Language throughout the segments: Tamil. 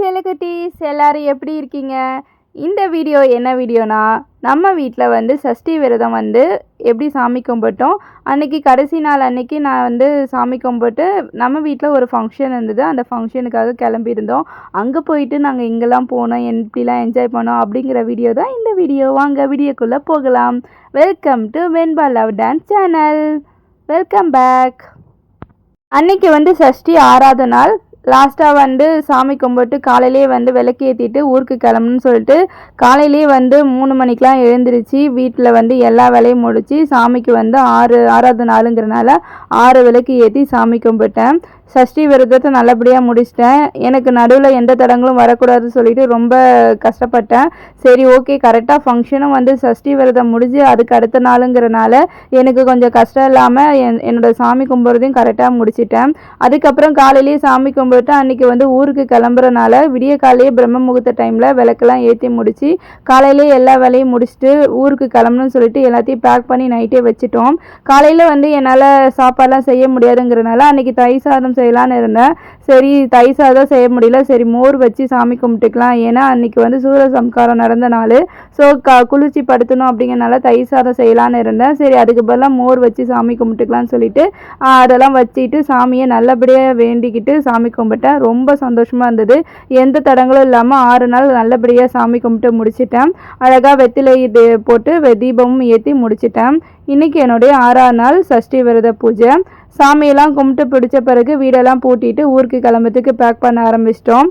பண்ணுங்கள் எல்லோரும் எல்லாரும் எப்படி இருக்கீங்க? இந்த வீடியோ என்ன வீடியோனா நம்ம வீட்டில் வந்து சஷ்டி விரதம் வந்து எப்படி சாமி கும்பிட்டோம்? அன்றைக்கி கடைசி நாள் அன்றைக்கி நான் வந்து சாமி கும்பிட்டு நம்ம வீட்டில் ஒரு ஃபங்க்ஷன் இருந்தது. அந்த ஃபங்க்ஷனுக்காக கிளம்பியிருந்தோம். அங்கே போயிட்டு நாங்கள் இங்கெல்லாம் போனோம் எப்படிலாம் என்ஜாய் பண்ணோம் அப்படிங்கிற வீடியோ தான் இந்த வீடியோ. வாங்க வீடியோக்குள்ளே போகலாம். Welcome to Venba love dance channel welcome back அன்னைக்கு வந்து சஷ்டி ஆறாவது நாள். லாஸ்ட்டாக வந்து சாமி கும்பிட்டு காலையிலேயே வந்து விளக்கு ஏற்றிட்டு ஊருக்கு கிளம்புன்னு சொல்லிட்டு காலையிலேயே வந்து மூணு மணிக்கெலாம் எழுந்திருச்சு வீட்டில் வந்து எல்லா வேலையும் முடித்து சாமிக்கு வந்து ஆறு ஆறாவது நாளுங்கிறனால ஆறு விளக்கு ஏற்றி சாமி கும்பிட்டேன். சஷ்டி விரதத்தை நல்லபடியாக முடிச்சிட்டேன். எனக்கு நடுவில் எந்த தடங்களும் வரக்கூடாதுன்னு சொல்லிட்டு ரொம்ப கஷ்டப்பட்டேன். சரி ஓகே கரெக்டாக ஃபங்க்ஷனும் வந்து சஷ்டி விரதம் முடிஞ்சு அதுக்கு அடுத்த நாளுங்கிறனால எனக்கு கொஞ்சம் கஷ்டம் இல்லாமல் என் என்னோட சாமி கும்பிட்றதையும் கரெக்டாக முடிச்சிட்டேன். அதுக்கப்புறம் காலையிலேயே சாமி கும்பிட்டு அன்றைக்கி வந்து ஊருக்கு கிளம்புறனால விடிய காலையே பிரம்ம முகூர்த்த டைமில் விளக்கெல்லாம் ஏற்றி முடித்து காலையிலே எல்லா வேலையும் முடிச்சுட்டு ஊருக்கு கிளம்பணும்னு சொல்லிட்டு எல்லாத்தையும் பேக் பண்ணி நைட்டே வச்சுட்டோம். காலையில் வந்து என்னால் சாப்பாடெலாம் செய்ய முடியாதுங்கிறனால அன்றைக்கி தயிர் சாதம் செய்யலான்னு இருந்தேன். சரி தயிர் சாதம் செய்ய முடியல. சரி மோர் வச்சு சாமி கும்பிட்டுக்கலாம். ஏன்னா அன்றைக்கி வந்து சூரிய சம்ஸ்காரம் நடந்த நாள். ஸோ க குளிர்ச்சி படுத்தணும் அப்படிங்கிறனால தயிர் சாதம் செய்யலான்னு இருந்தேன். சரி அதுக்கு பதிலாக மோர் வச்சு சாமி கும்பிட்டுக்கலாம்னு சொல்லிட்டு அதெல்லாம் வச்சுட்டு சாமியை நல்லபடியாக வேண்டிக்கிட்டு சாமி கும்பிட்டேன். ரொம்ப சந்தோஷமாக இருந்தது. எந்த தடங்களும் இல்லாமல் ஆறு நாள் நல்லபடியாக சாமி கும்பிட்டு முடிச்சிட்டேன். அழகாக வெத்திலை இது போட்டு வெ- தீபமும் ஏற்றி முடிச்சிட்டேன். இன்னைக்கு என்னுடைய ஆறாவது நாள் சஷ்டி விரத பூஜை. சாமியெல்லாம் கும்பிட்டு பிடிச்ச பிறகு வீடெல்லாம் பூட்டிட்டு ஊருக்கு கிளம்புறதுக்கு பேக் பண்ண ஆரம்பிச்சிட்டோம்.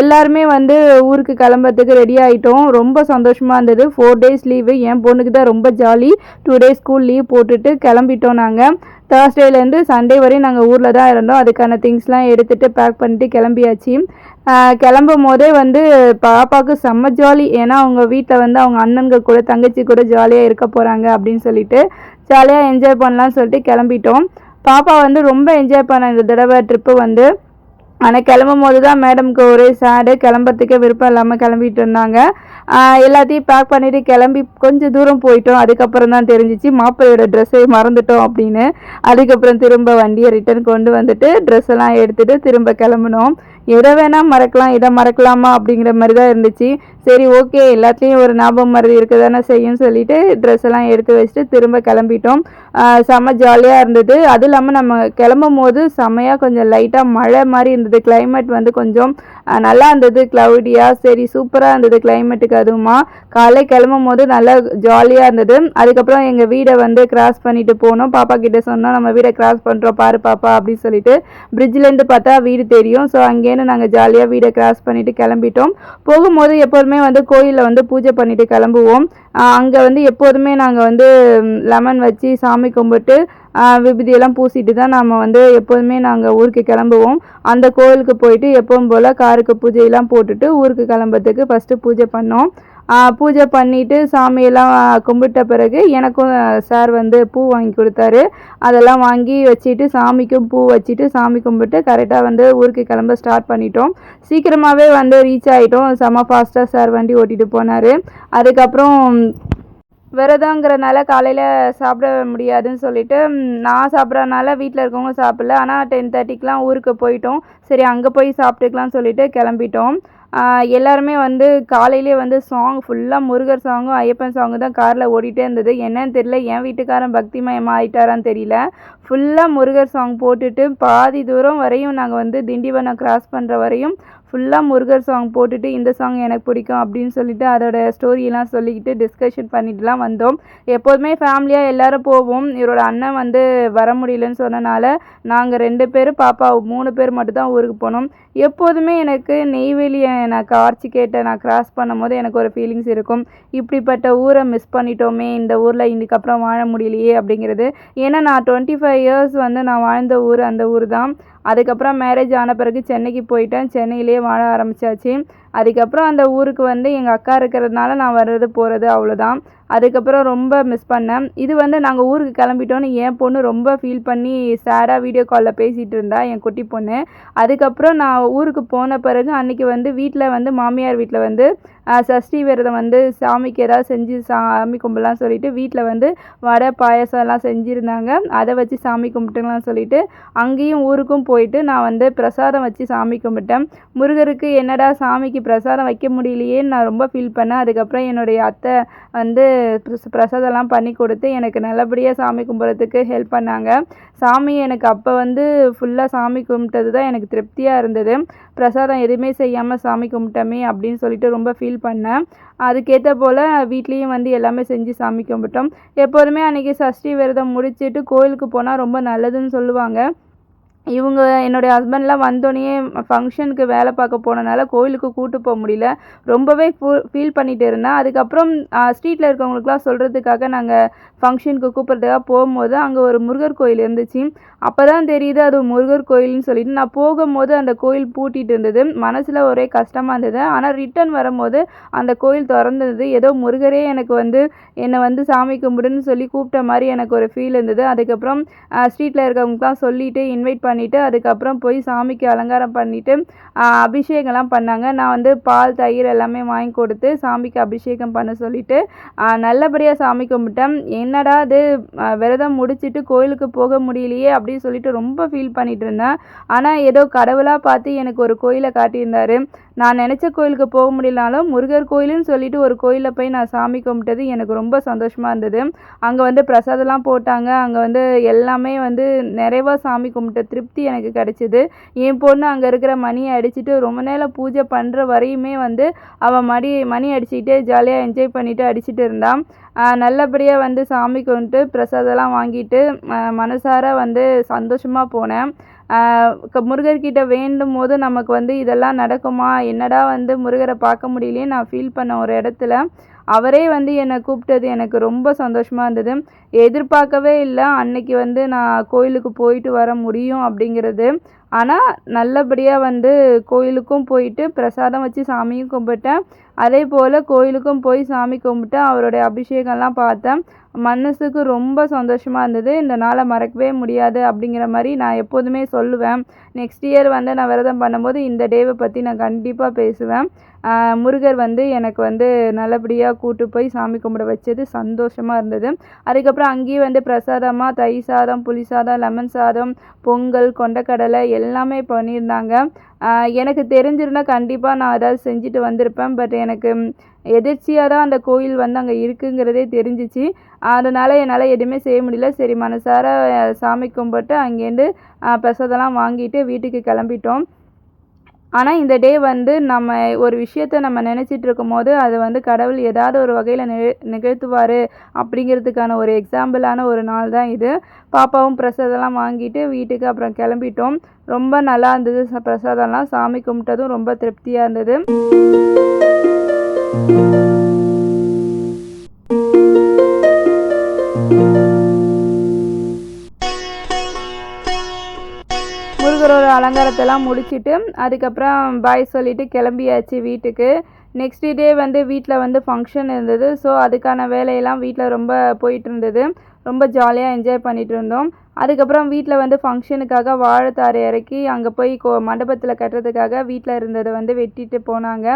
எல்லாருமே வந்து ஊருக்கு கிளம்புறதுக்கு ரெடி ஆகிட்டோம் ரொம்ப சந்தோஷமாக இருந்தது. ஃபோர் டேஸ் லீவு என் பொண்ணுக்கு தான் ரொம்ப jolly two days school leave போட்டுட்டு கிளம்பிட்டோம் நாங்கள் தேர்ஸ்டேலேருந்து சண்டே வரையும் நாங்கள் ஊரில் தான் இருந்தோம். அதுக்கான திங்ஸ்லாம் எடுத்துகிட்டு பேக் பண்ணிட்டு கிளம்பியாச்சு. கிளம்பும் போதே வந்து பாப்பாவுக்கு செம்ம ஜாலி. ஏன்னா அவங்க வீட்டில் வந்து அவங்க அண்ணன்கள் கூட தங்கச்சி கூட ஜாலியாக இருக்க போகிறாங்க அப்படின்னு சொல்லிட்டு ஜாலியாக என்ஜாய் பண்ணலான்னு சொல்லிட்டு கிளம்பிட்டோம். பாப்பா வந்து ரொம்ப என்ஜாய் பண்ண இந்த தடவை ட்ரிப்பு வந்து. ஆனால் கிளம்பும் போது தான் மேடம்க்கு ஒரே சேடு கிளம்புறதுக்கே விருப்பம் இல்லாமல் கிளம்பிட்டு இருந்தாங்க. எல்லாத்தையும் பேக் பண்ணிவிட்டு கிளம்பி கொஞ்சம் தூரம் போயிட்டோம். அதுக்கப்புறம் தான் தெரிஞ்சிச்சு மாப்பிள்ளையோட ட்ரெஸ்ஸை மறந்துட்டோம் அப்படின்னு. அதுக்கப்புறம் திரும்ப வண்டியை ரிட்டர்ன் கொண்டு வந்துட்டு ட்ரெஸ் எல்லாம் திரும்ப கிளம்புனோம். எதை வேணால் மறக்கலாம் இதை மறக்கலாமா அப்படிங்கிற மாதிரி தான் இருந்துச்சு. சரி ஓகே எல்லாத்துலேயும் ஒரு ஞாபகம் மறதி இருக்க தானே செய்யும் சொல்லிட்டு ட்ரெஸ் எல்லாம் எடுத்து வச்சுட்டு திரும்ப கிளம்பிட்டோம். செம்ம ஜாலியாக இருந்தது. அதுவும் இல்லாமல் நம்ம கிளம்பும் போது செம்மையாக கொஞ்சம் லைட்டாக மழை மாதிரி இருந்தது. கிளைமேட் வந்து கொஞ்சம் நல்லா இருந்தது க்ளவுடியாக சரி சூப்பராக இருந்தது கிளைமேட்டுக்கு அதுவுமா. காலை கிளம்பும் போது நல்லா ஜாலியாக இருந்தது. அதுக்கப்புறம் எங்கள் வீடை வந்து கிராஸ் பண்ணிட்டு போனோம். பாப்பா கிட்டே சொன்னோம் நம்ம வீடை கிராஸ் பண்ணுறோம் பாரு பாப்பா அப்படின்னு சொல்லிட்டு. பிரிட்ஜ்லேருந்து பார்த்தா வீடு தெரியும். ஸோ அங்கே அங்கேருந்து நாங்கள் ஜாலியாக வீடை கிராஸ் பண்ணிட்டு கிளம்பிட்டோம். போகும்போது எப்போதுமே வந்து கோயிலில் வந்து பூஜை பண்ணிவிட்டு கிளம்புவோம். அங்கே வந்து எப்போதுமே நாங்கள் வந்து லெமன் வச்சு சாமி கும்பிட்டு விபூதியெல்லாம் பூசிட்டு தான் நாம் வந்து எப்போதுமே நாங்கள் ஊருக்கு கிளம்புவோம். அந்த கோயிலுக்கு போயிட்டு எப்பவும் போல் காருக்கு பூஜையெல்லாம் போட்டுட்டு ஊருக்கு கிளம்புறதுக்கு ஃபஸ்ட்டு பூஜை பண்ணோம். பூஜை பண்ணிவிட்டு சாமியெல்லாம் கும்பிட்ட பிறகு எனக்கும் சார் வந்து பூ வாங்கி கொடுத்தாரு. அதெல்லாம் வாங்கி வச்சுட்டு சாமிக்கும் பூ வச்சுட்டு சாமி கும்பிட்டு கரெக்டாக வந்து ஊருக்கு கிளம்ப ஸ்டார்ட் பண்ணிட்டோம். சீக்கிரமாகவே வந்து ரீச் ஆகிட்டோம் செம ஃபாஸ்ட்டாக சார் வண்டி ஓட்டிகிட்டு போனார். அதுக்கப்புறம் விரதங்கிறனால காலையில் சாப்பிட முடியாதுன்னு சொல்லிட்டு நான் சாப்பிட்றதுனால வீட்டில் இருக்கவங்க சாப்பிடல. ஆனால் டென் தேர்ட்டிக்கெலாம் ஊருக்கு போயிட்டோம். சரி அங்கே போய் சாப்பிட்டுக்கலாம்னு சொல்லிட்டு கிளம்பிட்டோம். எல்லாருமே வந்து காலையிலே வந்து சாங் ஃபுல்லாக முருகர் சாங்கும் ஐயப்பன் சாங்கும் தான் காரில் ஓடிட்டே இருந்தது. என்னன்னு தெரியல என் வீட்டுக்காரன் பக்திமயமாக ஆயிட்டாரான்னு தெரியல. ஃபுல்லாக முருகர் சாங் போட்டுட்டு பாதி தூரம் வரையும் நாங்கள் வந்து திண்டிவனம் கிராஸ் பண்ணுற வரையும் ஃபுல்லாக முருகர் சாங் போட்டுட்டு இந்த சாங் எனக்கு பிடிக்கும் அப்படின்னு சொல்லிட்டு அதோட ஸ்டோரியெல்லாம் சொல்லிக்கிட்டு டிஸ்கஷன் பண்ணிட்டுலாம் வந்தோம். எப்போதுமே ஃபேமிலியாக எல்லாரும் போவோம். இவரோட அண்ணன் வந்து வர முடியலன்னு சொன்னனால நாங்கள் ரெண்டு பேர் பாப்பா மூணு பேர் மட்டும்தான் ஊருக்கு போனோம். எப்போதுமே எனக்கு நெய்வேலியை நான் கார்ச்சி கேட்ட நான் கிராஸ் பண்ணும்போது எனக்கு ஒரு ஃபீலிங்ஸ் இருக்கும். இப்படிப்பட்ட ஊரை மிஸ் பண்ணிட்டோமே இந்த ஊரில் இதுக்கப்புறம் வாழ முடியலையே அப்படிங்கிறது. ஏன்னா நான் டுவெண்ட்டி ஃபைவ் இயர்ஸ் வந்து நான் வாழ்ந்த ஊர் அந்த ஊர் தான். அதுக்கப்புறம் மேரேஜ் ஆன பிறகு சென்னைக்கு போயிட்டேன். சென்னையிலே வாழ ஆரம்பிச்சாச்சு. அதுக்கப்புறம் அந்த ஊருக்கு வந்து எங்கள் அக்கா இருக்கிறதுனால நான் வர்றது போகிறது அவ்வளோதான் அதுக்கப்புறம் ரொம்ப மிஸ் பண்ணேன். இது வந்து நாங்கள் ஊருக்கு கிளம்பிட்டோன்னு என் பொண்ணு ரொம்ப ஃபீல் பண்ணி சேடாக வீடியோ காலில் பேசிகிட்டு இருந்தா என் குட்டி பொண்ணு. அதுக்கப்புறம் நான் ஊருக்கு போன பிறகு அன்றைக்கி வந்து வீட்டில் வந்து மாமியார் வீட்டில் வந்து சஷ்டி விரதம் வந்து சாமிக்கு ஏதாவது செஞ்சு சாமி கும்பிடலாம் சொல்லிட்டு வீட்டில் வந்து வடை பாயாசம் எல்லாம் செஞ்சுருந்தாங்க. அதை வச்சு சாமி கும்பிட்டுலாம் சொல்லிட்டு அங்கேயும் ஊருக்கும் போயிட்டு நான் வந்து பிரசாதம் வச்சு சாமி கும்பிட்டேன். முருகருக்கு என்னடா சாமிக்கு பிரசாதம் வைக்க முடியலையேன்னு நான் ரொம்ப ஃபீல் பண்ணேன். அதுக்கப்புறம் என்னுடைய அத்தை வந்து பிரசாதம்லாம் பண்ணி கொடுத்து எனக்கு நல்லபடியாக சாமி கும்பிட்றதுக்கு ஹெல்ப் பண்ணாங்க. சாமி எனக்கு அப்போ வந்து ஃபுல்லாக சாமி கும்பிட்டது தான் எனக்கு திருப்தியாக இருந்தது. பிரசாதம் எதுவுமே செய்யாமல் சாமி கும்பிட்டோமே அப்படின்னு சொல்லிட்டு ரொம்ப ஃபீல் பண்ணேன். அதுக்கேற்ற போல் வீட்லேயும் வந்து எல்லாமே செஞ்சு சாமி கும்பிட்டோம். எப்போதுமே அன்றைக்கி சஷ்டி விரதம் முடிச்சுட்டு கோயிலுக்கு போனால் ரொம்ப நல்லதுன்னு சொல்லுவாங்க. இவங்க என்னுடைய ஹஸ்பண்ட்லாம் வந்தோடனே ஃபங்க்ஷனுக்கு வேலை பார்க்க போனனால கோயிலுக்கு கூட்டு போக முடியல. ரொம்பவே ஃபீல் பண்ணிகிட்டு இருந்தேன். அதுக்கப்புறம் ஸ்ட்ரீட்டில் இருக்கவங்களுக்குலாம் சொல்கிறதுக்காக நாங்கள் ஃபங்க்ஷனுக்கு கூப்பிட்றதுக்காக போகும்போது அங்கே ஒரு முருகர் கோயில் இருந்துச்சு. அப்போ தான் தெரியுது அது முருகர் கோயில்னு சொல்லிட்டு நான் போகும்போது அந்த கோயில் பூட்டிகிட்டு இருந்தது. மனசில் ஒரே கஷ்டமாக இருந்தது. ஆனால் ரிட்டர்ன் வரும்போது அந்த கோயில் திறந்தது. ஏதோ முருகரே எனக்கு வந்து என்னை வந்து சாமி கும்பிடுன்னு சொல்லி கூப்பிட்ட மாதிரி எனக்கு ஒரு ஃபீல் இருந்தது. அதுக்கப்புறம் ஸ்ட்ரீட்டில் இருக்கவங்களுக்குலாம் சொல்லிவிட்டு இன்வைட் பண்ணி பண்ணிவிட்டு அதுக்கப்புறம் போய் சாமிக்கு அலங்காரம் பண்ணிவிட்டு அபிஷேகம்லாம் பண்ணாங்க. நான் வந்து பால் தயிர் எல்லாமே வாங்கி கொடுத்து சாமிக்கு அபிஷேகம் பண்ண சொல்லிவிட்டு நல்லபடியாக சாமி கும்பிட்டேன். என்னடா இது விரதம் முடிச்சுட்டு கோயிலுக்கு போக முடியலையே அப்படின்னு சொல்லிட்டு ரொம்ப ஃபீல் பண்ணிகிட்டு இருந்தேன். ஆனால் ஏதோ கடவுளாக பார்த்து எனக்கு ஒரு கோயிலை காட்டியிருந்தார். நான் நினச்ச கோயிலுக்கு போக முடியலனாலும் முருகர் கோயிலுன்னு சொல்லிட்டு ஒரு கோயிலில் போய் நான் சாமி கும்பிட்டது எனக்கு ரொம்ப சந்தோஷமாக இருந்தது. அங்கே வந்து பிரசாதம்லாம் போட்டாங்க. அங்கே வந்து எல்லாமே வந்து நிறைவாக சாமி கும்பிட்ட திருப்தி எனக்கு கிடைச்சிது. என் பொண்ணு அங்கே இருக்கிற மணியை அடிச்சுட்டு ரொம்ப நேரம் பூஜை பண்ணுற வரையுமே வந்து அவள் மணி மணி அடிச்சுக்கிட்டே ஜாலியாக என்ஜாய் பண்ணிவிட்டு அடிச்சுட்டு இருந்தான் நல்லபடியாக வந்து சாமி கும்பிட்டு பிரசாதம்லாம் வாங்கிட்டு மனசார வந்து சந்தோஷமாக போனேன். முருகர்கிட்ட வேண்டும் போது நமக்கு வந்து இதெல்லாம் நடக்குமா? என்னடா வந்து முருகரை பார்க்க முடியலையே நான் ஃபீல் பண்ண ஒரு இடத்துல அவரே வந்து என்னை கூப்பிட்டது எனக்கு ரொம்ப சந்தோஷமாக இருந்தது. எதிர்பார்க்கவே இல்லை அன்னைக்கு வந்து நான் கோயிலுக்கு போயிட்டு வர முடியும் அப்படிங்கிறது. ஆனால் நல்லபடியாக வந்து கோயிலுக்கும் போயிட்டு பிரசாதம் வச்சு சாமியும் கும்பிட்டேன். அதே போல் கோயிலுக்கும் போய் சாமி கும்பிட்டு அவருடைய அபிஷேகம்லாம் பார்த்தேன். மனசுக்கு ரொம்ப சந்தோஷமாக இருந்தது. இந்த நாளை மறக்கவே முடியாது அப்படிங்கிற மாதிரி நான் எப்போதுமே சொல்லுவேன். நெக்ஸ்ட் இயர் வந்து நான் விரதம் பண்ணும்போது இந்த டேவை பற்றி நான் கண்டிப்பாக பேசுவேன். முருகர் வந்து எனக்கு வந்து நல்லபடியாக கூட்டு போய் சாமி கும்பிட வச்சது சந்தோஷமாக இருந்தது. அதுக்கப்புறம் அங்கேயே வந்து பிரசாதமாக தயிர் சாதம் புளி சாதம் லெமன் சாதம் பொங்கல் கொண்டக்கடலை எல்லாமே பண்ணியிருந்தாங்க. எனக்கு தெரிஞ்சிருந்தா கண்டிப்பாக நான் ஏதாவது செஞ்சுட்டு வந்திருப்பேன். பட் எனக்கு எதிர்ச்சியாக தான் அந்த கோயில் வந்து அங்கே இருக்குங்கிறதே தெரிஞ்சிச்சு. அதனால் என்னால் எதுவுமே செய்ய முடியல. சரி மனசார சாமி கும்பிட்டு அங்கேருந்து பிரசாதம்லாம் வாங்கிட்டு வீட்டுக்கு கிளம்பிட்டோம். ஆனால் இந்த டே வந்து நம்ம ஒரு விஷயத்த நம்ம நினச்சிட்டு இருக்கும்போது அது வந்து கடவுள் ஏதாவது ஒரு வகையில் நிக நிகழ்த்துவார் அப்படிங்கிறதுக்கான ஒரு எக்ஸாம்பிளான ஒரு நாள் தான் இது. பாப்பாவும் பிரசாதம்லாம் வாங்கிட்டு வீட்டுக்கு அப்புறம் கிளம்பிட்டோம். ரொம்ப நல்லா இருந்தது. பிரசாதம்லாம் சாமி கும்பிட்டதும் ரொம்ப திருப்தியாக இருந்தது. அலங்காரத்தெல்லாம் முடிச்சுட்டு அதுக்கப்புறம் பாய் சொல்லிவிட்டு கிளம்பியாச்சு வீட்டுக்கு. நெக்ஸ்ட் டே வந்து வீட்டில் வந்து ஃபங்க்ஷன் இருந்தது. ஸோ அதுக்கான வேலையெல்லாம் வீட்டில் ரொம்ப போயிட்டு இருந்தது ரொம்ப ஜாலியாக என்ஜாய் பண்ணிட்டு இருந்தோம் அதுக்கப்புறம் வீட்டில் வந்து ஃபங்க்ஷனுக்காக வாழைத்தாறு இறக்கி அங்கே போய் கோ மண்டபத்தில் கட்டுறதுக்காக வீட்டில் இருந்ததை வந்து வெட்டிட்டு போனாங்க.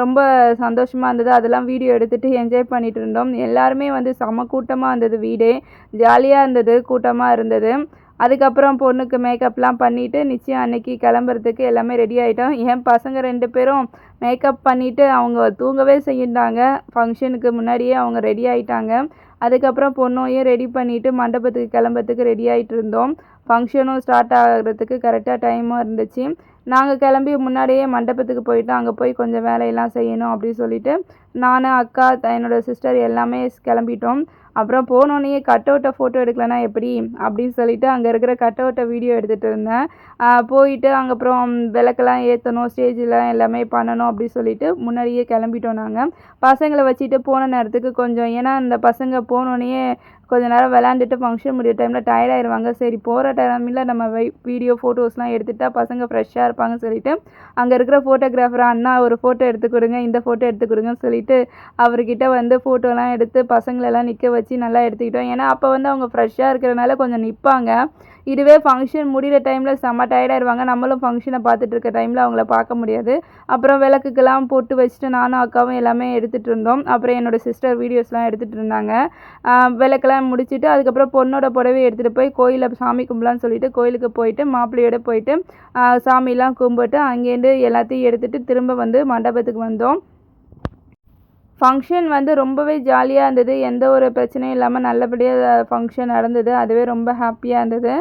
ரொம்ப சந்தோஷமாக இருந்தது. அதெல்லாம் வீடியோ எடுத்துகிட்டு என்ஜாய் பண்ணிகிட்டு இருந்தோம் எல்லாருமே வந்து செம கூட்டமாக இருந்தது வீடே. ஜாலியாக இருந்தது கூட்டமாக இருந்தது. அதுக்கப்புறம் பொண்ணுக்கு மேக்கப்லாம் பண்ணிவிட்டு நிச்சயம் அன்னைக்கு கிளம்புறதுக்கு எல்லாமே ரெடி ஆகிட்டோம் என் பசங்க ரெண்டு பேரும் மேக்கப் பண்ணிவிட்டு அவங்க தூங்கவே செய்யிட்டாங்க ஃபங்க்ஷனுக்கு முன்னாடியே அவங்க ரெடி ஆகிட்டாங்க அதுக்கப்புறம் பொண்ணையும் ரெடி பண்ணிவிட்டு மண்டபத்துக்கு கிளம்புறதுக்கு ரெடி ஆகிட்டு இருந்தோம். ஃபங்க்ஷனும் ஸ்டார்ட் ஆகிறதுக்கு கரெக்டாக டைமும் இருந்துச்சு. நாங்கள் கிளம்பி முன்னாடியே மண்டபத்துக்கு போயிட்டு அங்கே போய் கொஞ்சம் வேலையெல்லாம் செய்யணும் அப்படின்னு சொல்லிட்டு நான் அக்கா த- என்னோட சிஸ்டர் எல்லாமே கிளம்பிட்டோம். அப்புறம் போனோடனே கட் அவுட்டை ஃபோட்டோ எடுக்கலனா எப்படி அப்படின்னு சொல்லிட்டு அங்கே இருக்கிற கட் அவுட்டை வீடியோ எடுத்துகிட்டு இருந்தேன் போயிட்டு அங்கே அப்புறம் விளக்கெல்லாம் ஏற்றணும் ஸ்டேஜில் எல்லாமே பண்ணணும் அப்படி சொல்லிட்டு முன்னாடியே கிளம்பிட்டோம் நாங்கள் பசங்களை வச்சுட்டு போன நேரத்துக்கு கொஞ்சம் ஏன்னா இந்த பசங்க போனோடனே கொஞ்ச நேரம் விளாண்டுட்டு ஃபங்க்ஷன் முடிய டைமில் டயர்ட் ஆயிடுவாங்க சரி போகிற டைமில் நம்ம வை வீடியோ ஃபோட்டோஸ்லாம் எடுத்துட்டா பசங்க ஃப்ரெஷ்ஷாக இருப்பாங்கன்னு சொல்லிட்டு அங்கே இருக்கிற ஃபோட்டோகிராஃபர் அண்ணா ஒரு ஃபோட்டோ எடுத்து கொடுங்க இந்த ஃபோட்டோ எடுத்து கொடுங்கன்னு சொல்லிட்டு அவர்கிட்ட வந்து ஃபோட்டோலாம் எடுத்து பசங்களெல்லாம் நிற்க வச்சு வச்சு நல்லா எடுத்துக்கிட்டோம். ஏன்னா அப்போ வந்து அவங்க ஃப்ரெஷ்ஷாக இருக்கிறனால கொஞ்சம் நிற்பாங்க இதுவே ஃபங்க்ஷன் முடிகிற டைமில் செம்ம டயர்டாயிருவாங்க நம்மளும் ஃபங்க்ஷனை பார்த்துட்டு இருக்க டைமில் அவங்கள பார்க்க முடியாது. அப்புறம் விளக்குக்கெல்லாம் போட்டு வச்சுட்டு நானும் அக்காவும் எல்லாமே எடுத்துகிட்டு இருந்தோம். அப்புறம் என்னோடய சிஸ்டர் வீடியோஸ்லாம் எடுத்துகிட்டு இருந்தாங்க. விளக்கெல்லாம் முடிச்சுட்டு அதுக்கப்புறம் பொண்ணோட புடவை எடுத்துகிட்டு போய் கோயிலில் சாமி கும்பலான்னு சொல்லிட்டு கோயிலுக்கு போயிட்டு மாப்பிள்ளையோட போயிட்டு சாமிலாம் கும்பிட்டு அங்கேருந்து எல்லாத்தையும் எடுத்துகிட்டு திரும்ப வந்து மண்டபத்துக்கு வந்தோம். ஃபங்க்ஷன் வந்து ரொம்பவே ஜாலியாக இருந்தது. எந்த ஒரு பிரச்சனையும் இல்லாமல் நல்லபடியாக ஃபங்க்ஷன் நடந்தது. அதுவே ரொம்ப ஹாப்பியாக இருந்தது.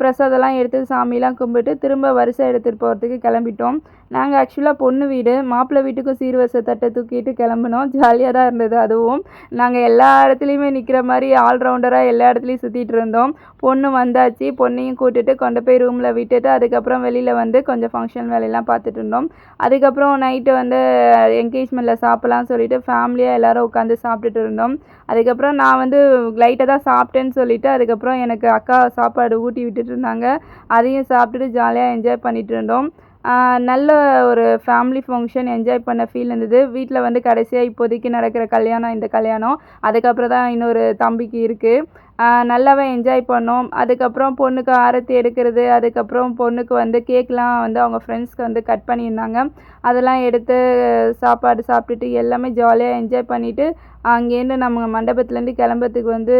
பிரசாதம்லாம் எடுத்து சாமிலாம் கும்பிட்டு திரும்ப வரிசை எடுத்துகிட்டு போகிறதுக்கு கிளம்பிட்டோம். நாங்கள் ஆக்சுவலாக பொண்ணு வீடு மாப்பிள்ளை வீட்டுக்கும் சீர்வரிசை தட்டை தூக்கிட்டு கிளம்புனோம். ஜாலியாக தான் இருந்தது அதுவும். நாங்கள் எல்லா இடத்துலையுமே நிற்கிற மாதிரி ஆல்ரவுண்டராக எல்லா இடத்துலையும் சுற்றிட்டு இருந்தோம். பொண்ணு வந்தாச்சு பொண்ணையும் கூட்டிட்டு கொண்டு போய் ரூமில் விட்டுட்டு அதுக்கப்புறம் வெளியில் வந்து கொஞ்சம் ஃபங்க்ஷன் வேலையெல்லாம் பார்த்துட்டு இருந்தோம். அதுக்கப்புறம் நைட்டு வந்து என்கேஜ்மெண்ட்டில் சாப்பிட்லாம்னு சொல்லிட்டு ஃபேமிலியாக எல்லாரும் உட்காந்து சாப்பிட்டுட்டு இருந்தோம். அதுக்கப்புறம் நான் வந்து லைட்டாக தான் சாப்பிட்டேன்னு சொல்லிட்டு அதுக்கப்புறம் எனக்கு அக்கா சாப்பாடு ஊட்டி விட்டுட்டு இருந்தாங்க. அதையும் சாப்பிட்டுட்டு ஜாலியாக என்ஜாய் பண்ணிட்டு இருந்தோம். நல்ல ஒரு ஃபேமிலி ஃபங்க்ஷன் என்ஜாய் பண்ண ஃபீல் இருந்தது. வீட்டில் வந்து கடைசியாக இப்போதைக்கு நடக்கிற கல்யாணம் இந்த கல்யாணம். அதுக்கப்புறம் தான் இன்னொரு தம்பிக்கு இருக்குது நல்லாவே என்ஜாய் பண்ணோம். அதுக்கப்புறம் பொண்ணுக்கு ஆரத்தி எடுக்கிறது அதுக்கப்புறம் பொண்ணுக்கு வந்து கேக்லாம் வந்து அவங்க ஃப்ரெண்ட்ஸ்க்கு வந்து கட் பண்ணியிருந்தாங்க. அதெல்லாம் எடுத்து சாப்பாடு சாப்பிட்டுட்டு எல்லாமே ஜாலியாக என்ஜாய் பண்ணிவிட்டு அங்கேருந்து நம்ம மண்டபத்துலேருந்து கிளம்புறதுக்கு வந்து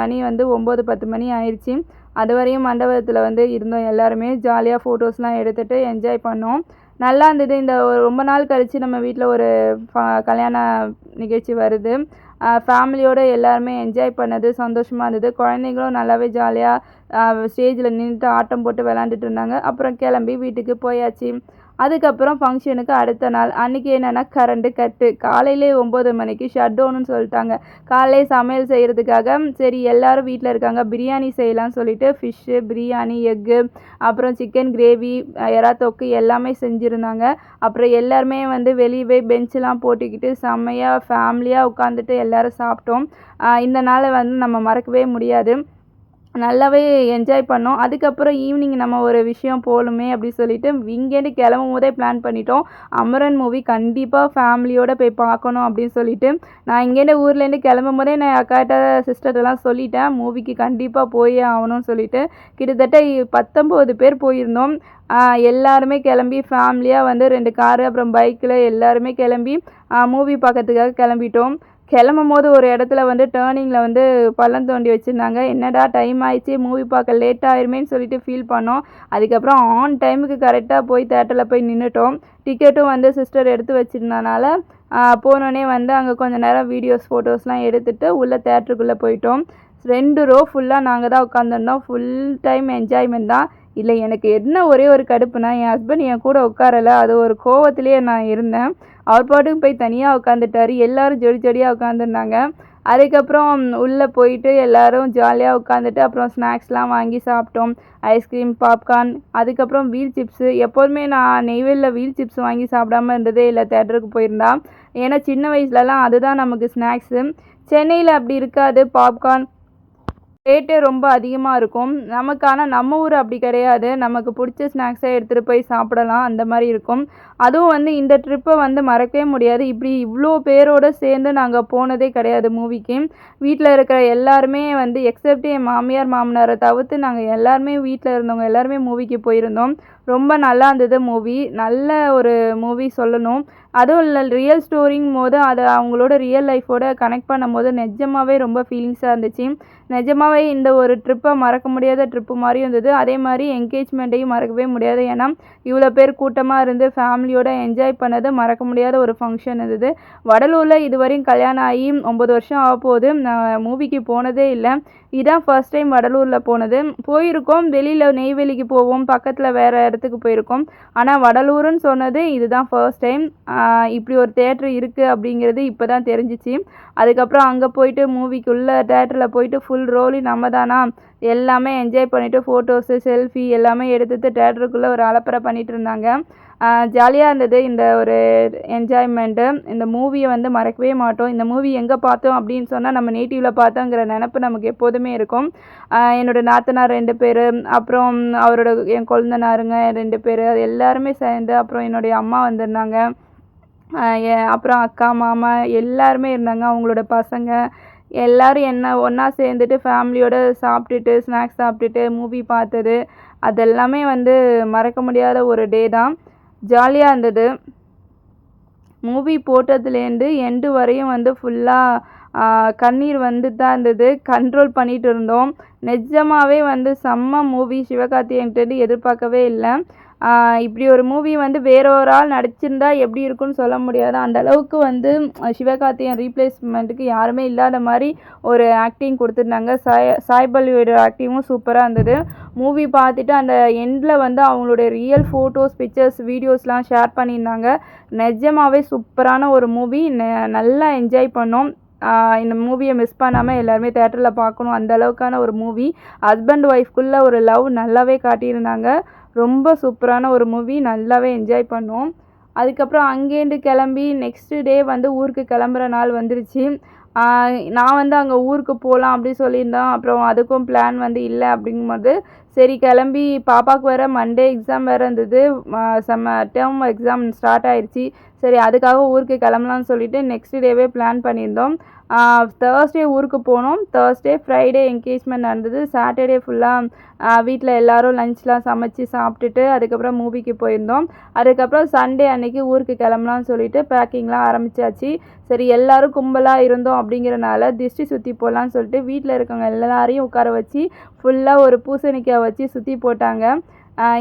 மணி வந்து ஒம்பது பத்து மணி ஆயிடுச்சு அது வரையும் மண்டபத்தில் வந்து இருந்தோம். எல்லாருமே ஜாலியாக ஃபோட்டோஸ்லாம் எடுத்துகிட்டு என்ஜாய் பண்ணோம். நல்லா இருந்தது. இந்த ஒரு ரொம்ப நாள் கழித்து நம்ம வீட்டில் ஒரு ஃப- கல்யாண நிகழ்ச்சி வருது. ஃபேமிலியோடு எல்லாருமே என்ஜாய் பண்ணது சந்தோஷமாக இருந்தது. குழந்தைங்களும் நல்லாவே ஜாலியாக ஸ்டேஜில் நின்றுட்டு ஆட்டம் போட்டு விளாண்டுட்டு இருந்தாங்க. அப்புறம் கிளம்பி வீட்டுக்கு போயாச்சு. அதுக்கப்புறம் ஃபங்க்ஷனுக்கு அடுத்த நாள். அன்றைக்கி என்னென்னா கரண்ட்டு கட்டு காலையிலே ஒம்பது மணிக்கு ஷட் டவுன்னு சொல்லிட்டாங்க. காலையிலே சமையல் செய்கிறதுக்காக சரி எல்லோரும் வீட்டில் இருக்காங்க பிரியாணி செய்யலாம்னு சொல்லிட்டு ஃபிஷ்ஷு பிரியாணி எக்கு அப்புறம் சிக்கன் கிரேவி எறா தொக்கு எல்லாமே செஞ்சுருந்தாங்க. அப்புறம் எல்லாருமே வந்து வெளியே போய் பெஞ்செலாம் போட்டுக்கிட்டு செம்மையாக ஃபேமிலியாக உட்காந்துட்டு எல்லாரும் சாப்பிட்டோம். இந்த நாளை வந்து நம்ம மறக்கவே முடியாது. நல்லாவே என்ஜாய் பண்ணோம். அதுக்கப்புறம் ஈவினிங் நம்ம ஒரு விஷயம் போகணுமே அப்படி சொல்லிட்டு இங்கேருந்து கிளம்பும் போதே பிளான் பண்ணிட்டோம். அமரன் மூவி கண்டிப்பாக ஃபேமிலியோடு போய் பார்க்கணும் அப்படின்னு சொல்லிட்டு நான் இங்கேருந்து ஊர்லேருந்து கிளம்பும் போதே நான் அக்காட்ட சிஸ்டர்ட்டெல்லாம் சொல்லிட்டேன். மூவிக்கு கண்டிப்பாக போயே ஆகணும்னு சொல்லிட்டு கிட்டத்தட்ட பத்தொம்போது பேர் போயிருந்தோம். எல்லாருமே கிளம்பி ஃபேமிலியாக வந்து ரெண்டு காரு அப்புறம் பைக்கில் எல்லாருமே கிளம்பி மூவி பார்க்கறதுக்காக கிளம்பிட்டோம். கிளம்பும் போது ஒரு இடத்துல வந்து டேர்னிங்கில் வந்து பள்ளம் தோண்டி வச்சுருந்தாங்க. என்னடா டைம் ஆயிடுச்சு மூவி பார்க்க லேட் ஆயிருமேன்னு சொல்லிட்டு ஃபீல் பண்ணோம். அதுக்கப்புறம் ஆன் டைமுக்கு கரெக்டாக போய் தேட்டரில் போய் நின்றுட்டோம் டிக்கெட்டும் வந்து சிஸ்டர் எடுத்து வச்சிருந்தனால போனோடனே வந்து அங்கே கொஞ்ச நேரம் வீடியோஸ் ஃபோட்டோஸ்லாம் எடுத்துகிட்டு உள்ளே தேட்டருக்குள்ளே போயிட்டோம். ரெண்டு ரோ ஃபுல்லாக நாங்கள் தான் உட்காந்துருந்தோம் ஃபுல் டைம் என்ஜாய்மெண்ட் தான். இல்லை எனக்கு என்ன ஒரே ஒரு கடுப்புனா என் ஹஸ்பண்ட் என் கூட உட்காரல அது ஒரு கோவத்திலேயே நான் இருந்தேன். அவர் பாட்டுக்கு போய் தனியாக உட்காந்துட்டாரு எல்லாரும் ஜோடி ஜோடியாக உட்காந்துருந்தாங்க அதுக்கப்புறம் உள்ளே போயிட்டு எல்லாரும் ஜாலியாக உட்காந்துட்டு அப்புறம் ஸ்நாக்ஸ்லாம் வாங்கி சாப்பிட்டோம். ஐஸ்கிரீம் பாப்கார்ன் அதுக்கப்புறம் வீல் சிப்ஸு எப்போதுமே நான் நெய்வேலியில் வீல் சிப்ஸ் வாங்கி சாப்பிடாம இருந்ததே இல்லை. தேட்டருக்கு போயிருந்தா. ஏன்னா சின்ன வயசுலலாம் அதுதான் நமக்கு ஸ்நாக்ஸு சென்னையில் அப்படி இருக்காது. பாப்கார்ன் ரேட்டே ரொம்ப அதிகமாக இருக்கும். நமக்கு ஆனால் நம்ம ஊர் அப்படி கிடையாது. நமக்கு பிடிச்ச ஸ்நாக்ஸை எடுத்துகிட்டு போய் சாப்பிடலாம். அந்த மாதிரி இருக்கும். அதுவும் வந்து இந்த ட்ரிப்பை வந்து மறக்கவே முடியாது. இப்படி இவ்வளோ பேரோடு சேர்ந்து நாங்கள் போனதே கிடையாது மூவிக்கு வீட்டில் இருக்கிற எல்லாருமே வந்து எக்ஸப்ட் என் மாமியார் மாமனாரை தவிர்த்து நாங்கள் எல்லாருமே வீட்டில் இருந்தவங்க எல்லாருமே மூவிக்கு போயிருந்தோம். ரொம்ப நல்லா இருந்தது மூவி நல்ல ஒரு மூவி சொல்லணும். அதுவும் இல்லை ரியல் ஸ்டோரிங்கும் போது அதை அவங்களோட ரியல் லைஃபோட கனெக்ட் பண்ணும்போது நிஜமாவே ரொம்ப ஃபீலிங்ஸாக இருந்துச்சு. நிஜமாவே இந்த ஒரு ட்ரிப்பை மறக்க முடியாத ட்ரிப்பு மாதிரி இருந்தது. அதே மாதிரி என்கேஜ்மெண்ட்டையும் மறக்கவே முடியாது. ஏன்னா இவ்வளோ பேர் கூட்டமாக இருந்து ஃபேமிலியோடு என்ஜாய் பண்ணது மறக்க முடியாத ஒரு ஃபங்க்ஷன் இருந்தது. வடலூரில் இதுவரையும் கல்யாணம் ஆகி ஒம்பது வருஷம் ஆக போகுது. நான் மூவிக்கு போனதே இல்லை. இதான் ஃபர்ஸ்ட் டைம் வடலூரில் போனது. போயிருக்கோம். வெளியில் நெய்வேலிக்கு போவோம். பக்கத்தில் வேறு இடத்துக்கு போயிருக்கோம். ஆனால் வடலூருன்னு சொன்னது இதுதான் ஃபர்ஸ்ட் டைம் இப்படி ஒரு தேட்ரு இருக்குது அப்படிங்கிறது இப்போ தான் தெரிஞ்சிச்சு. அதுக்கப்புறம் அங்கே போயிட்டு மூவிக்குள்ளே தேட்டரில் போயிட்டு ஃபுல் ரோலி நம்ம தானா எல்லாமே என்ஜாய் பண்ணிவிட்டு ஃபோட்டோஸு செல்ஃபி எல்லாமே எடுத்துட்டு தேட்டருக்குள்ளே ஒரு அலப்பறை பண்ணிட்டு இருந்தாங்க. ஜாலியாக இருந்தது இந்த ஒரு என்ஜாய்மெண்ட்டு இந்த மூவியை வந்து மறக்கவே மாட்டோம். இந்த மூவி எங்கே பார்த்தோம் அப்படின்னு சொன்னால் நம்ம நேட்டிவில் பார்த்தோங்கிற நினப்பு நமக்கு எப்போதுமே இருக்கும். என்னோடய என்னோட நாத்தனார் ரெண்டு பேர் அப்புறம் அவரோட என் கொழுந்தனாருங்க ரெண்டு பேர் அது எல்லாருமே சேர்ந்து அப்புறம் என்னுடைய அம்மா வந்திருந்தாங்க. அப்புறம் அக்கா மாமா எல்லாருமே இருந்தாங்க. அவங்களோட பசங்க எல்லாரும் என்ன ஒன்றா சேர்ந்துட்டு ஃபேமிலியோடு சாப்பிட்டுட்டு ஸ்நாக்ஸ் சாப்பிட்டுட்டு மூவி பார்த்தது அதெல்லாமே வந்து மறக்க முடியாத ஒரு டே தான். ஜாலியாக இருந்தது. மூவி போட்டதுலேருந்து எண்டு வரையும் வந்து ஃபுல்லாக கண்ணீர் வந்து தான் இருந்தது. கண்ட்ரோல் பண்ணிகிட்டு இருந்தோம். நிஜமாகவே வந்து செம்ம மூவி சிவகார்த்திகேயன்ட்டு எதிர்பார்க்கவே இல்லை. இப்படி ஒரு மூவி வந்து வேற ஒரு ஆள் நடிச்சிருந்தா எப்படி இருக்கும்னு சொல்ல முடியாது. அந்த அளவுக்கு வந்து சிவகார்த்திகேயன் ரீப்ளேஸ்மெண்ட்டுக்கு யாருமே இல்லாத மாதிரி ஒரு ஆக்டிங் கொடுத்துருந்தாங்க. சாய் சாய்பல்லியோட ஆக்டிங்கும் சூப்பராக இருந்தது. மூவி பார்த்துட்டு அந்த எண்டில் வந்து அவங்களுடைய ரியல் ஃபோட்டோஸ் பிக்சர்ஸ் வீடியோஸ்லாம் ஷேர் பண்ணியிருந்தாங்க. நிஜமாவே சூப்பரான ஒரு மூவி நல்லா என்ஜாய் பண்ணோம். இந்த மூவியை மிஸ் பண்ணாமல் எல்லாருமே தேட்டரில் பார்க்கணும். அந்த அளவுக்கான ஒரு மூவி ஹஸ்பண்ட் ஒய்ஃப்குள்ளே ஒரு லவ் நல்லாவே காட்டியிருந்தாங்க. ரொம்ப சூப்பரான ஒரு மூவி நல்லாவே என்ஜாய் பண்ணோம். அதுக்கப்புறம் அங்கேருந்து கிளம்பி நெக்ஸ்ட் டே வந்து ஊருக்கு கிளம்புற நாள் வந்துருச்சு. நான் வந்து அங்கே ஊருக்கு போகலாம் அப்படி சொல்லியிருந்தேன். அப்புறம் அதுக்கும் பிளான் வந்து இல்லை அப்படிங்கும்போது சரி கிளம்பி பாப்பாவுக்கு வேறு மண்டே எக்ஸாம் வேறு இருந்தது. செம்ம டேர்ம் எக்ஸாம் ஸ்டார்ட் ஆயிடுச்சு சரி அதுக்காக ஊருக்கு கிளம்பலான்னு சொல்லிட்டு நெக்ஸ்ட் டேவே பிளான் பண்ணியிருந்தோம். தேர்ஸ்டே ஊருக்கு போனோம். தேர்ஸ்டே ஃப்ரைடே என்கேஜ்மெண்ட் நடந்தது. சாட்டர்டே ஃபுல்லாக வீட்டில் எல்லாரும் லஞ்ச்லாம் சமைச்சு சாப்பிட்டுட்டு அதுக்கப்புறம் மூவிக்கு போயிருந்தோம். அதுக்கப்புறம் சண்டே அன்னைக்கு ஊருக்கு கிளம்பலான்னு சொல்லிட்டு பேக்கிங்லாம் ஆரம்பிச்சாச்சு. சரி எல்லோரும் கும்பலாக இருந்தோம் அப்படிங்கிறனால திருஷ்டி சுற்றி போகலான்னு சொல்லிட்டு வீட்டில் இருக்கவங்க எல்லாரையும் உட்கார வச்சு ஃபுல்லாக ஒரு பூசணிக்காய் வச்சு சுற்றி போட்டாங்க.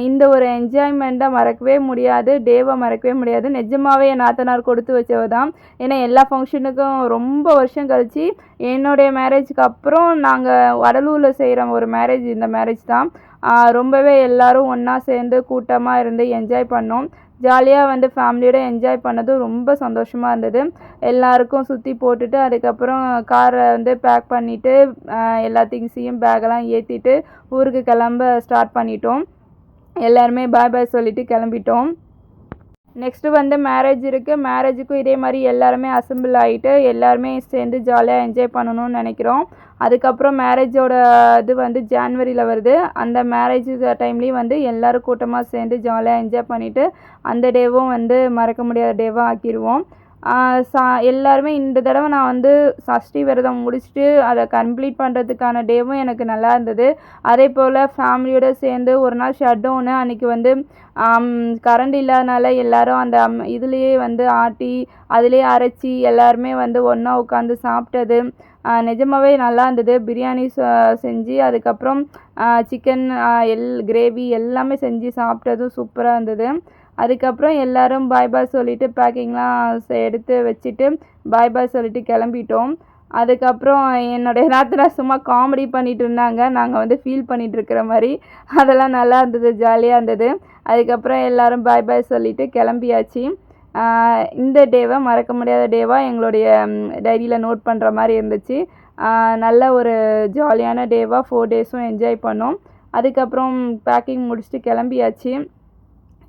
இந்த ஒரு என்ஜாய்மெண்ட்டை மறக்கவே முடியாது டேவை மறக்கவே முடியாது. நிஜமாகவே என் நாத்தனார் கொடுத்து வச்சவ தான் ஏன்னா எல்லா ஃபங்க்ஷனுக்கும் ரொம்ப வருஷம் கழிச்சு என்னுடைய மேரேஜ்க்கு அப்புறம் நாங்கள் வடலூரில் செய்கிற ஒரு மேரேஜ் இந்த மேரேஜ் தான். ரொம்பவே எல்லோரும் ஒன்றா சேர்ந்து கூட்டமாக இருந்து என்ஜாய் பண்ணோம். ஜாலியாக வந்து ஃபேமிலியோட என்ஜாய் பண்ணதும் ரொம்ப சந்தோஷமாக இருந்தது. எல்லாருக்கும் சுற்றி போட்டுட்டு அதுக்கப்புறம் காரை வந்து பேக் பண்ணிவிட்டு எல்லா திங்ஸையும் பேக்கெல்லாம் ஏற்றிட்டு ஊருக்கு கிளம்ப ஸ்டார்ட் பண்ணிட்டோம். எல்லாருமே பாய் பாய் சொல்லிவிட்டு கிளம்பிட்டோம். நெக்ஸ்ட்டு வந்து மேரேஜ் இருக்குது மேரேஜுக்கும் இதே மாதிரி எல்லாருமே அசம்பிள் ஆகிட்டு எல்லாருமே சேர்ந்து ஜாலியாக என்ஜாய் பண்ணணும்னு நினைக்கிறோம். அதுக்கப்புறம் மேரேஜோட இது வந்து ஜான்வரியில் வருது. அந்த மேரேஜ் டைம்லேயும் வந்து எல்லோரும் கூட்டமாக சேர்ந்து ஜாலியாக என்ஜாய் பண்ணிவிட்டு அந்த டேவும் வந்து மறக்க முடியாத டேவாக ஆக்கிடுவோம் சா எல்லாருமே இந்த தடவை நான் வந்து சஷ்டி விரதம் முடிச்சுட்டு அதை கம்ப்ளீட் பண்ணுறதுக்கான டேவும் எனக்கு நல்லா இருந்தது. அதே போல் ஃபேமிலியோட சேர்ந்து ஒரு நாள் ஷட் டவுனு அன்றைக்கி வந்து கரண்ட் இல்லாதனால எல்லாரும் அந்த அம் இதுலேயே வந்து ஆட்டி அதிலே அரைச்சி எல்லாருமே வந்து ஒன்றா உட்காந்து சாப்பிட்டது. நிஜமாகவே நல்லா இருந்தது. பிரியாணி ச- செஞ்சு அதுக்கப்புறம் சிக்கன் எல் கிரேவி எல்லாமே செஞ்சு சாப்பிட்டதும் சூப்பராக இருந்தது. அதுக்கப்புறம் எல்லாரும் பாய் பாய் சொல்லிட்டு பேக்கிங்லாம் எடுத்து வச்சுட்டு பாய் பாய் சொல்லிட்டு கிளம்பிட்டோம். அதுக்கப்புறம் என்னுடைய நாத்தனார் சும்மா காமெடி பண்ணிட்டு இருந்தாங்க. நாங்கள் வந்து ஃபீல் பண்ணிட்டு இருக்கிற மாதிரி. அதெல்லாம் நல்லா இருந்தது ஜாலியாக இருந்தது. அதுக்கப்புறம் எல்லாரும் பாய் பாய் சொல்லிட்டு கிளம்பியாச்சு. இந்த டேவை மறக்க முடியாத டேவாக எங்களுடைய டைரியில் நோட் பண்ணுற மாதிரி இருந்துச்சு. நல்ல ஒரு ஜாலியான டேவாக ஃபோர் டேஸும் என்ஜாய் பண்ணோம். அதுக்கப்புறம் பேக்கிங் முடிச்சுட்டு கிளம்பியாச்சு.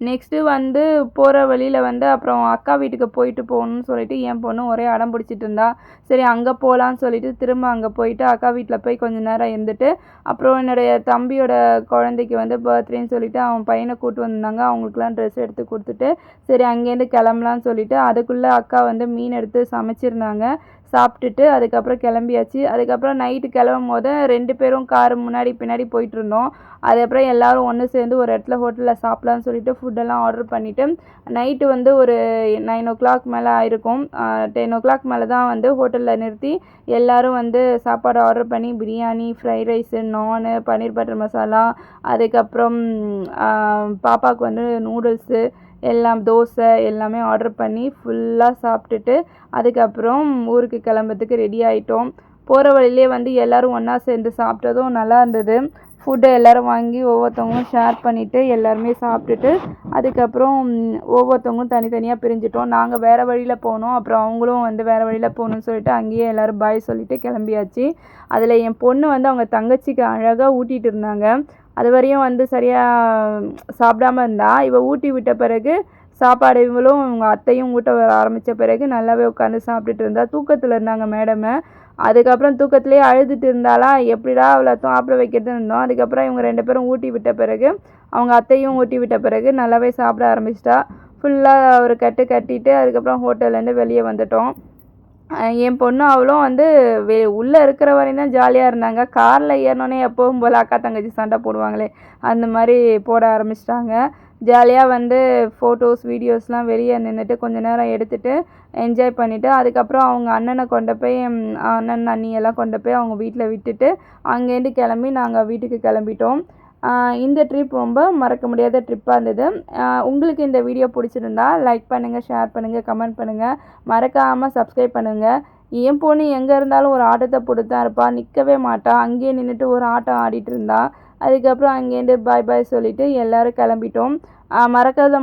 நெக்ஸ்ட்டு வந்து போகிற வழியில் வந்து அப்புறம் அக்கா வீட்டுக்கு போயிட்டு போகணும்னு சொல்லிட்டு என் பொண்ணு ஒரே அடம் பிடிச்சிட்டு இருந்தா. சரி அங்கே போகலான்னு சொல்லிட்டு திரும்ப அங்கே போயிட்டு அக்கா வீட்டில் போய் கொஞ்ச நேரம் இருந்துட்டு அப்புறம் என்னுடைய தம்பியோட குழந்தைக்கு வந்து பர்த்டேன்னு சொல்லிட்டு அவன் பையனை கூட்டு வந்திருந்தாங்க அவங்களுக்குலாம் ட்ரெஸ் எடுத்து கொடுத்துட்டு சரி அங்கேருந்து கிளம்பலான்னு சொல்லிட்டு அதுக்குள்ளே அக்கா வந்து மீன் எடுத்து சமைச்சிருந்தாங்க. சாப்பிட்டுட்டு அதுக்கப்புறம் கிளம்பியாச்சு. அதுக்கப்புறம் நைட்டு கிளம்பும் போது ரெண்டு பேரும் கார் முன்னாடி பின்னாடி போயிட்டுருந்தோம் அதுக்கப்புறம் எல்லோரும் ஒன்று சேர்ந்து ஒரு இடத்துல ஹோட்டலில் சாப்பிட்லான்னு சொல்லிட்டு ஃபுட்டெல்லாம் ஆர்டர் பண்ணிவிட்டு நைட்டு வந்து ஒரு நைன் ஓ கிளாக் மேலே ஆயிருக்கும். டென் ஓ கிளாக் மேலே தான் வந்து ஹோட்டலில் நிறுத்தி எல்லோரும் வந்து சாப்பாடு ஆர்டர் பண்ணி பிரியாணி ஃப்ரைட் ரைஸு நானு பன்னீர் பட்டர் மசாலா அதுக்கப்புறம் பாப்பாவுக்கு வந்து நூடுல்ஸு எல்லாம் தோசை எல்லாமே ஆர்டர் பண்ணி ஃபுல்லாக சாப்பிட்டுட்டு அதுக்கப்புறம் ஊருக்கு கிளம்புறதுக்கு ரெடி ஆகிட்டோம் போகிற வழியிலே வந்து எல்லோரும் ஒன்றா சேர்ந்து சாப்பிட்டதும் நல்லா இருந்தது. ஃபுட்டை எல்லோரும் வாங்கி ஒவ்வொருத்தவங்களும் ஷேர் பண்ணிவிட்டு எல்லாருமே சாப்பிட்டுட்டு அதுக்கப்புறம் ஒவ்வொருத்தவங்களும் தனித்தனியாக பிரிஞ்சிட்டோம். நாங்கள் வேறு வழியில் போனோம். அப்புறம் அவங்களும் வந்து வேறு வழியில் போகணும்னு சொல்லிட்டு அங்கேயே எல்லோரும் பாய் சொல்லிட்டு கிளம்பியாச்சு. அதில் என் பொண்ணு வந்து அவங்க தங்கச்சிக்கு அழகாக ஊட்டிகிட்டு இருந்தாங்க. அது வரையும் வந்து சரியாக சாப்பிடாம இருந்தா இவள் ஊட்டி விட்ட பிறகு சாப்பாடு இவங்களும் அவங்க அத்தையும் ஊட்ட வர ஆரம்பித்த பிறகு நல்லாவே உட்காந்து சாப்பிட்டுட்டு இருந்தா. தூக்கத்தில் இருந்தாங்க மேடமை அதுக்கப்புறம் தூக்கத்துலேயே அழுதுட்டு இருந்தாலா எப்படிடா அவளை சாப்பிட வைக்கிறதுன்னு இருந்தோம். அதுக்கப்புறம் இவங்க ரெண்டு பேரும் ஊட்டி விட்ட பிறகு அவங்க அத்தையும் ஊட்டி விட்ட பிறகு நல்லாவே சாப்பிட ஆரம்பிச்சிட்டா. ஃபுல்லாக ஒரு கட்டு கட்டிட்டு அதுக்கப்புறம் ஹோட்டல்லேருந்து வெளியே வந்துட்டோம். என் பொண்ணு அவளும் வந்து வெ உள்ளே இருக்கிற வரையும் தான் ஜாலியாக இருந்தாங்க. காரில் ஏறினோன்னே எப்பவும் போல் அக்கா தங்கச்சி சண்டை போடுவாங்களே அந்த மாதிரி போட ஆரம்பிச்சிட்டாங்க. ஜாலியாக வந்து ஃபோட்டோஸ் வீடியோஸ்லாம் வெளியே நின்றுட்டு கொஞ்ச நேரம் எடுத்துட்டு என்ஜாய் பண்ணிவிட்டு அதுக்கப்புறம் அவங்க அண்ணனை கொண்டு போய் அண்ணன் அண்ணியெல்லாம் கொண்டு போய் அவங்க வீட்டில் விட்டுட்டு அங்கேருந்து கிளம்பி நாங்கள் வீட்டுக்கு கிளம்பிட்டோம். இந்த ட்ரிப் ரொம்ப மறக்க முடியாத ட்ரிப்பாக இருந்தது. உங்களுக்கு இந்த வீடியோ பிடிச்சிருந்தா லைக் பண்ணுங்கள் ஷேர் பண்ணுங்கள் கமெண்ட் பண்ணுங்கள் மறக்காமல் சப்ஸ்கிரைப் பண்ணுங்கள் என் பொண்ணு எங்கே இருந்தாலும் ஒரு ஆட்டத்தை போட்டு தான் இருப்பாள் நிற்கவே மாட்டாள் அங்கேயே நின்றுட்டு ஒரு ஆட்டம் ஆடிட்டு இருந்தா. அதுக்கப்புறம் அங்கேருந்து பாய் பாய் சொல்லிட்டு எல்லோரும் கிளம்பிட்டோம். மறக்காத